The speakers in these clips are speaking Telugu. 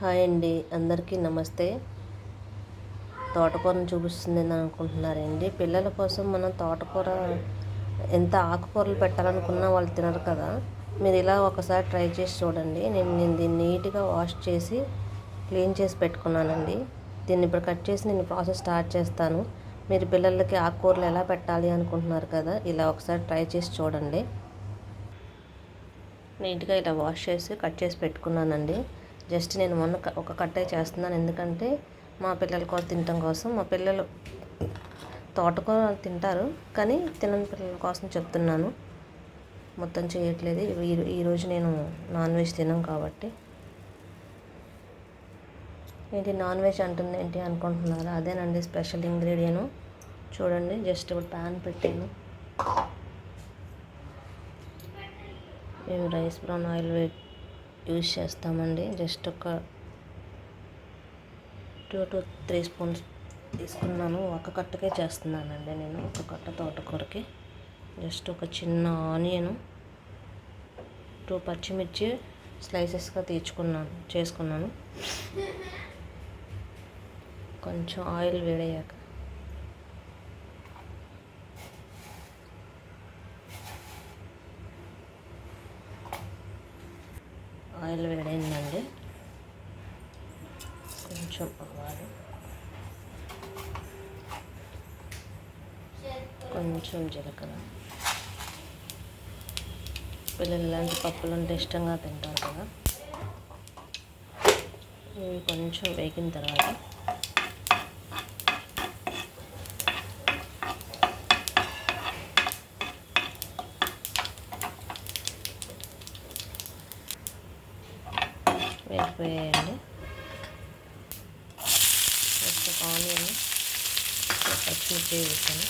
హాయ్ అండి. అందరికీ నమస్తే. తోటకూరను చూపిస్తుంది అనుకుంటున్నారండి. పిల్లల కోసం మనం తోటకూర ఎంత ఆకుకూరలు పెట్టాలనుకున్నా వాళ్ళు తినరు కదా. మీరు ఇలా ఒకసారి ట్రై చేసి చూడండి. నేను నేను దీన్ని నీట్గా వాష్ చేసి క్లీన్ చేసి పెట్టుకున్నానండి. దీన్ని ఇప్పుడు కట్ చేసి నేను ప్రాసెస్ స్టార్ట్ చేస్తాను. మీరు పిల్లలకి ఆకుకూరలు ఎలా పెట్టాలి అనుకుంటున్నారు కదా ఇలా ఒకసారి ట్రై చేసి చూడండి. నీట్గా ఇలా వాష్ చేసి కట్ చేసి పెట్టుకున్నానండి. జస్ట్ నేను మొన్న క- ఒక కట్టే చేస్తున్నాను. ఎందుకంటే మా పిల్లల కోసం తినటం కోసం మా పిల్లలు తోటకూర తింటారు కానీ తినని పిల్లల కోసం చెప్తున్నాను. మొత్తం చేయట్లేదు. ఈ ఈరోజు నేను నాన్ వెజ్ తినం కాబట్టి. ఏంటి నాన్ వెజ్ అంటుంది ఏంటి అనుకుంటున్నారా? అదేనండి స్పెషల్ ఇంగ్రీడియంట్ చూడండి జస్ట్ ఇప్పుడు ప్యాన్ పెట్టాను. మేము రైస్ బ్రౌన్ ఆయిల్ యూజ్ చేస్తామండి. జస్ట్ ఒక టూ టు త్రీ స్పూన్స్ తీసుకున్నాను. ఒక కట్టకే చేస్తున్నానండి నేను. ఒక కట్ట తోటకూరకి. జస్ట్ ఒక చిన్న ఆనియన్ టూ పచ్చిమిర్చి స్లైసెస్గా తీర్చుకున్నాను చేసుకున్నాను. కొంచెం ఆయిల్ వేడయ్యాక. ఆయిల్ వేడైందండి. కొంచెం ఆవాలు కొంచెం జీలకర్ర. పిల్లలు ఇలాంటి పప్పులు అంటే ఇష్టంగా తింటారు కదా. ఇవి కొంచెం వేగిన తర్వాత వేగిపోయాయండి నెక్స్ట్ ఒక ఆనియన్ పచ్చిమిర్చి వేసాను.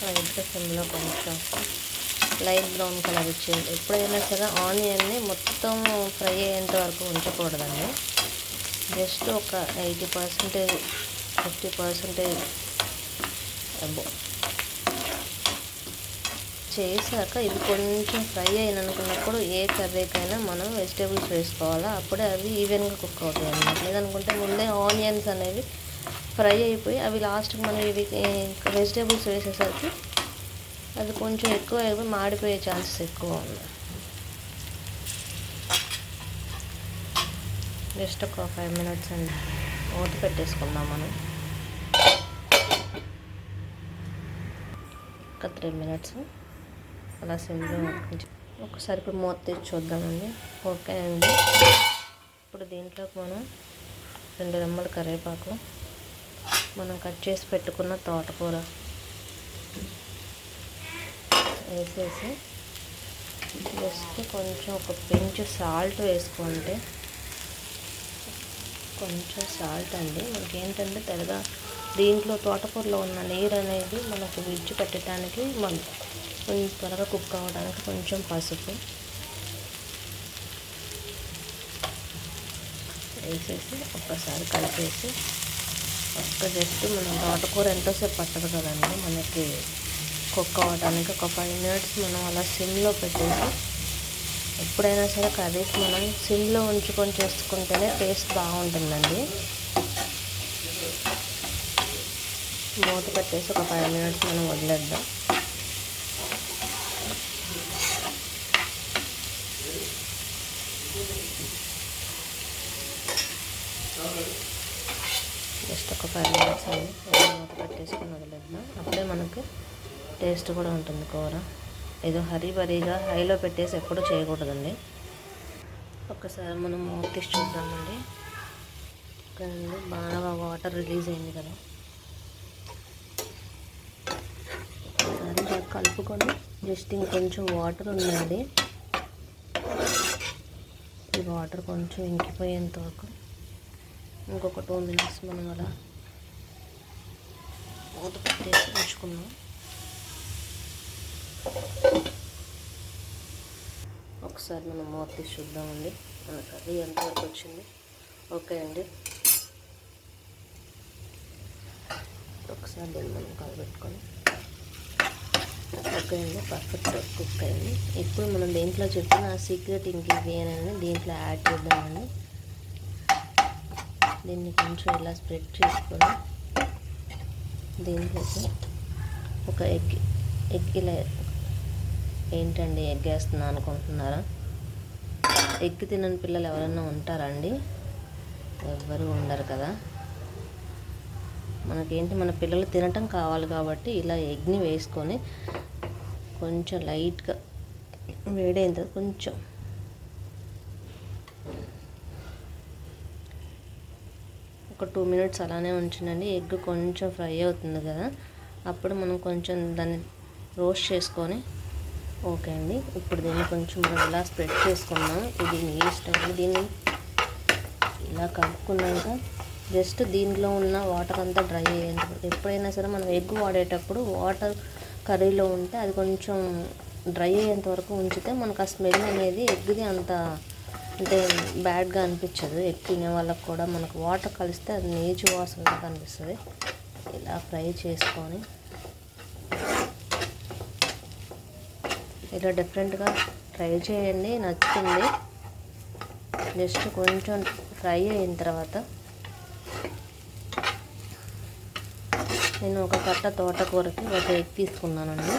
లైట్గా సిమ్లో కొంచెం లైట్ బ్రౌన్ కలర్ ఇచ్చేయండి ఎప్పుడైనా సరే ఆనియన్ని మొత్తం ఫ్రై అయ్యేంత వరకు ఉంచకూడదండి. జస్ట్ ఒక ఎయిటీ పర్సెంటేజ్ ఫిఫ్టీ పర్సెంటేజ్ చేశాక ఇది కొంచెం ఫ్రై అయిన అనుకున్నప్పుడు ఏ కర్రీకైనా మనం వెజిటేబుల్స్ వేసుకోవాలా? అప్పుడే అవి ఈవెన్గా కుక్ అవుతాయి అన్నమాట. లేదనుకుంటే ముందే ఆనియన్స్ అనేవి ఫ్రై అయిపోయి అవి లాస్ట్కి మనం ఇవి వెజిటేబుల్స్ వేసేసరికి అది కొంచెం ఎక్కువ అయిపోయి మాడిపోయే ఛాన్సెస్ ఎక్కువ ఉంది జస్ట్ ఒక ఫైవ్ మినిట్స్ అండి. మూత పెట్టేసుకుందాం మనం. ఒక త్రీ మినిట్స్. అలా సిమ్లో ఒకసారి ఇప్పుడు మూత తీసి చూద్దామండి. ఓకే అండి. ఇప్పుడు దీంట్లోకి మనం రెండు రెమ్మల కరివేపాకు మనం కట్ చేసి పెట్టుకున్న తోటకూర. వేసేసి జస్ట్ కొంచెం ఒక పెంచు సాల్ట్ వేసుకుంటే కొంచెం సాల్ట్ అండి. మనకి ఏంటంటే దీంట్లో తోటకూరలో ఉన్న నీరు అనేది మనకు విడిచి పెట్టడానికి మన కొంచెం త్వరగా కుక్ అవ్వడానికి కొంచెం పసుపు వేసేసి ఒక్కసారి కలిపేసి ఒక్క జస్ట్ మనం తోటకూర ఎంతోసేపు పట్టదు కదండి మనకి కుక్ అవ్వడానికి ఒక ఫైవ్ మినిట్స్ మనం అలా సిమ్లో పెట్టేసి ఎప్పుడైనా సరే కర్రీస్ మనం సిమ్లో ఉంచుకొని చేసుకుంటేనే టేస్ట్ బాగుంటుందండి. మూత పెట్టేసి ఒక ఫైవ్ మినిట్స్ మనం వదిలేద్దాం. జస్ట్ ఒక ఫైవ్ మినిట్స్ అండి మూత పెట్టేసుకొని వదిలేద్దాం. అప్పుడే మనకి టేస్ట్ కూడా ఉంటుంది కూర. ఏదో హరీ భరీగా హైలో పెట్టేసి ఎప్పుడూ చేయకూడదండి. ఒకసారి మనం మూత తీసి చూద్దామండి. కానీ బాగా వాటర్ రిలీజ్ అయింది కదా. ఒకసారి బాగా కలుపుకొని జస్ట్ ఇంకొంచెం వాటర్ ఉందండి ఈ వాటర్ కొంచెం ఇంకిపోయేంత వరకు ఇంకొక టూ మినిట్స్ మనం అలా మూత పెట్టేసి ఉంచుకున్నాం ఒకసారి మనం మూత తీసి చూద్దామండి. మన కర్రీ ఎంతవరకు వచ్చింది? ఓకే అండి. ఒకసారి దీన్ని మనం కలబెట్టుకొని ఓకే అండి పర్ఫెక్ట్ కుక్ అయింది. ఇప్పుడు మనం దేంట్లో చెప్పిన ఆ సీక్రెట్ ఇంగ్రీడియంట్ అనేది దీంట్లో యాడ్ చేద్దామండి. దీన్ని కొంచెం ఇలా స్ప్రెడ్ చేసుకొని దీంట్లోకి ఒక ఎగ్ ఎగ్ ఇలా ఏంటండి ఎగ్ వేస్తున్నా అనుకుంటున్నారా? ఎగ్ తినని పిల్లలు ఎవరైనా ఉంటారండి ఎవ్వరు ఉండరు కదా. మనకేంటి మన పిల్లలు తినటం కావాలి కాబట్టి ఇలా ఎగ్ని వేసుకొని కొంచెం లైట్గా వేడైన తర్వాత కొంచెం ఒక టూ మినిట్స్ అలానే ఉంచండి ఎగ్ కొంచెం ఫ్రై అవుతుంది కదా. అప్పుడు మనం కొంచెం దాన్ని రోస్ట్ చేసుకొని ఓకే అండి. ఇప్పుడు దీన్ని కొంచెం ఇలా స్ప్రెడ్ చేసుకున్నాం ఇది మీ ఇష్టం దీన్ని. ఇలా కలుపుకున్నాక జస్ట్ దీనిలో ఉన్న వాటర్ అంతా డ్రై అయ్యేంత ఎప్పుడైనా సరే మనం ఎగ్ వాడేటప్పుడు వాటర్ కర్రీలో ఉంటే అది కొంచెం డ్రై అయ్యేంత వరకు ఉంచితే మనకు ఆ స్మెల్ అనేది ఎగ్ది అంత అంటే బ్యాడ్గా అనిపించదు. ఎగ్ తినే వాళ్ళకి కూడా మనకు వాటర్ కలిస్తే అది నేచు వాసనగా కనిపిస్తుంది. ఇలా ఫ్రై చేసుకొని ఇలా డిఫరెంట్గా ట్రై చేయండి నచ్చుతుంది జస్ట్ కొంచెం ఫ్రై అయిన తర్వాత నేను ఒక కట్ట తోటకూరకి ఒక ఎగ్ తీసుకున్నానండి.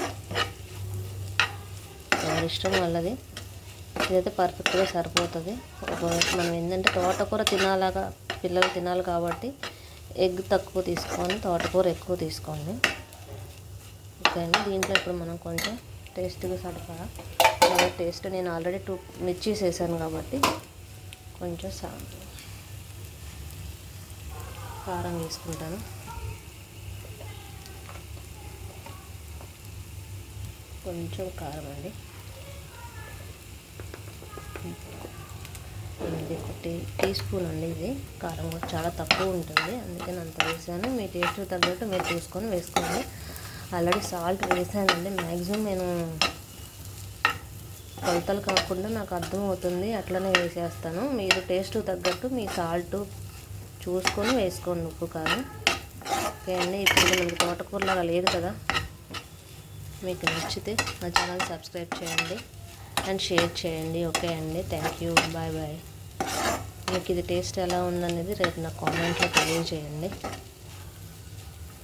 ఎవరి ఇష్టం వాళ్ళది. ఇదైతే పర్ఫెక్ట్గా సరిపోతుంది. మనం ఏంటంటే తోటకూర తినాలాగా పిల్లలు తినాలి కాబట్టి ఎగ్ తక్కువ తీసుకొని తోటకూర ఎక్కువ తీసుకోండి. ఓకే అండి దీంట్లో ఇప్పుడు మనం కొంచెం టేస్ట్గా సరిపడా. టేస్ట్ నేను ఆల్రెడీ టూ మిర్చీస్ వేసాను కాబట్టి కొంచెం సా కారం వేసుకుంటాను. కొంచెం కారం అండి. ఇది ఒక టీ టీ స్పూన్ అండి ఇది. కారం కూడా చాలా తక్కువ ఉంటుంది. అందుకని అంత వేసాను. మీ టేస్ట్ తగ్గట్టు మీరు తీసుకొని వేసుకోండి. ఆల్రెడీ సాల్ట్ వేసానండి. మ్యాక్సిమం నేను కొలతలు కాకుండా నాకు అర్థమవుతుంది. అట్లనే వేసేస్తాను. మీరు టేస్ట్ తగ్గట్టు మీ సాల్ట్ చూసుకొని వేసుకోండి ఉప్పు కారం. ఓకే అండి. ఇప్పుడు మనకి తోటకూరలాగా లేదు కదా. మీకు నచ్చితే నా ఛానల్ సబ్స్క్రైబ్ చేయండి అండ్ షేర్ చేయండి. ఓకే అండి. Thank you. Bye bye. మీకు ఇది టేస్ట్ ఎలా ఉందనేది రేపు నా కామెంట్లో తెలియజేయండి.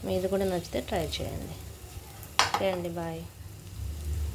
మీరు కూడా నచ్చితే ట్రై చేయండి. ఓకే అండి బాయ్.